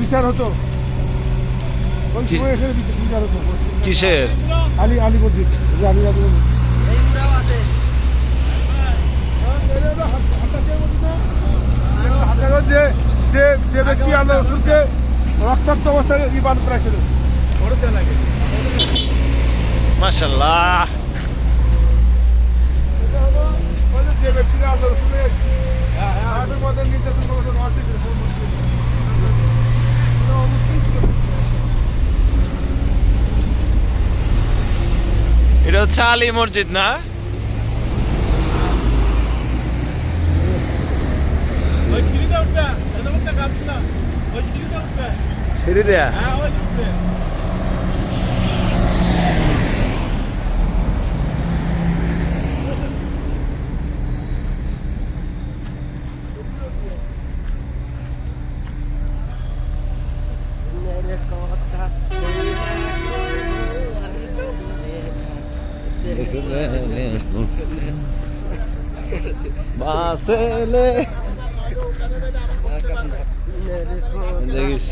বিচার হতো। ওই কি- সময় এখানে বিচার- হতো। কিসের? আলী আলী মসজিদ। আলী আলী মসজিদ। যে যে যে ব্যক্তি আল্লাহ রসুলকে রক্তাক্ত অবস্থায় ইবাদত করেছিল মাশাল্লাহ এটা হলো ওই যে ব্যক্তিরা আল্লাহ রসুলের নির্যাতন নয় ছিল সব মুসলিম এটা অমুসলিম ছিল। এটা হচ্ছে আলী মসজিদ না ওই সিঁড়িতে। বাসেলে দেখিস।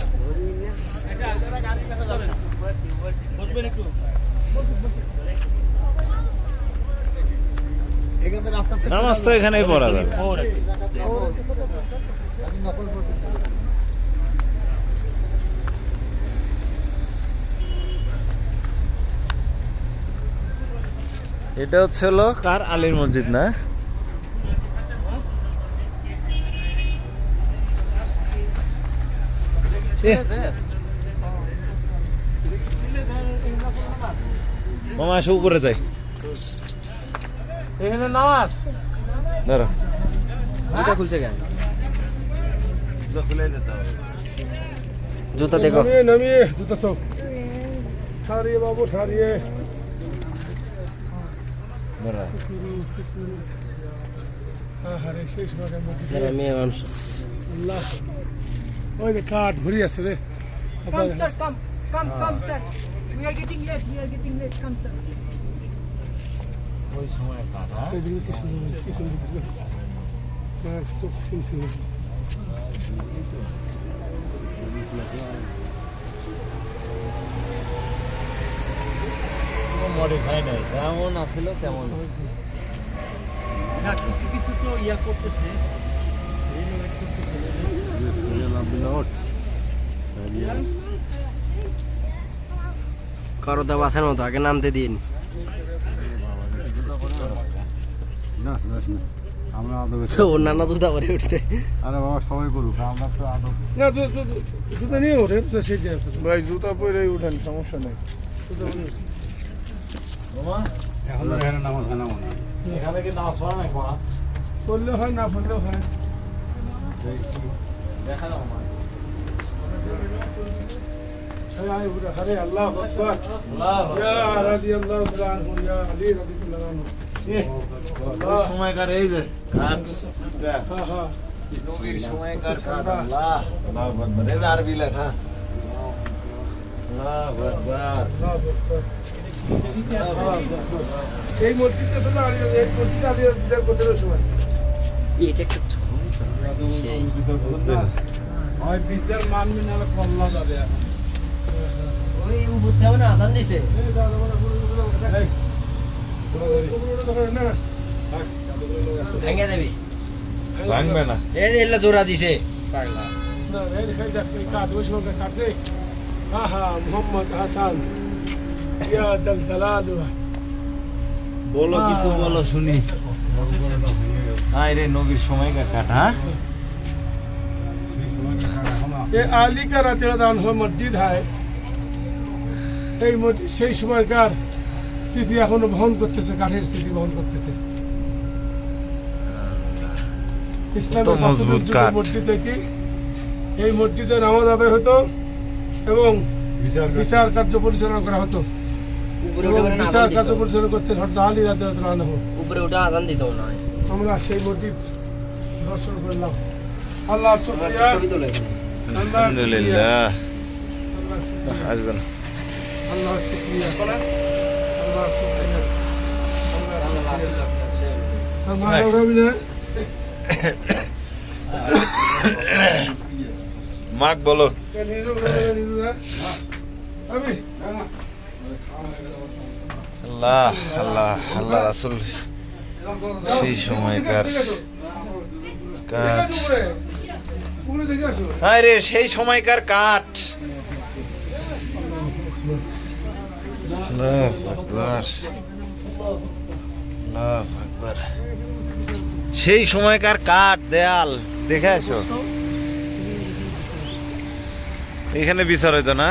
নামাজ তো এখানেই পড়া যাবে। এটা হচ্ছে হলো কার আলীর মসজিদ না? মামা এসে উপরে যাই। এখানে নামাজ। ধরো জুতা খুলছে কেন? জুতা দেখো। নামিয়ে নামিয়ে দুটো সারিয়ে বাবু সারিয়ে ধরো আহারে সেই সময়কার মধ্যে যারা মেয়ে মানুষ আল্লাহ ওই যে কাঠ ভরি আছে রে Come, sir, come. Come, come, sir. We are getting late. We are getting late. Come, sir. ওই সময় কাটা এদিকে কি সুন্দর কি সুন্দর হ্যাঁ সিমসিম মডিফাই নাই। কেমন আছিল তেমন না কিছু কিছু তো ইয়া করতেছে। করো আগে নামতে দিন। না আমরা আদব অন্যান্য জুতা পরে উঠতে। আরে বাবা সবাই করুক আমরা তো আদব। না জুতা নিয়ে ওঠে সেই ভাই জুতা পরে উঠেন সমস্যা নেই। এখন এখানে নামাজ হয় না মনে হয় এখানে কি নামাজ পড়া নাই পড়া পড়লেও হয় না পড়লেও হয় দেখা যাও हरे अल्लाह সময়কার এই যে নবীর সময়কার আল্লাহ আরবি লেখা আল্লাহ আল্লাহ এই মসজিদে শুধু আলী এই আলী বিচার করতে সময় এটা একটা ছবি হয় বিচার মানবে না কল্লা যাবে এখন। ওই উপর মানে দিছে। ভেঙে দেবি। ভাঙবে না। এই এলা জোড়া দিছে। পাগলা। না এই দেখাই যাক এই কাজ ওই সময় কাটে মোহাম্মদ হাসান। বলো কিছু বলো শুনি আয় রে নবীর সময়কার কাঠ হ্যাঁ ये आली का रतिरदान हो मस्जिद है এই মসজিদ সেই সময়কার স্মৃতি এখনো বহন করতেছে কাঠের স্মৃতি বহন করতেছে ইসলামের কত মজবুত প্রাচীন যুগের কাঠ। মসজিদ এটি এই মসজিদে নামাজ আদায় হতো এবং বিচার কার্য পরিচালনা করা হতো উপরে উঠে মানে উপরে উঠে আজান দিত না আমরা সেই মসজিদ দর্শন করলাম শুকরিয়া। ছবি তোলে। আলহামদুলিল্লাহ। আসবেন শুকরিয়া। শুকরিয়া। শুকরিয়া। মাক বলো। আমি। আল্লাহ আল্লাহ আল্লাহ রাসুল সেই সময়কার কাঠ। হায় রে, সেই সময়কার কাঠ। সেই সময়কার কাঠ, দেয়াল, দেখে আসো। এখানে বিচার হইতো না?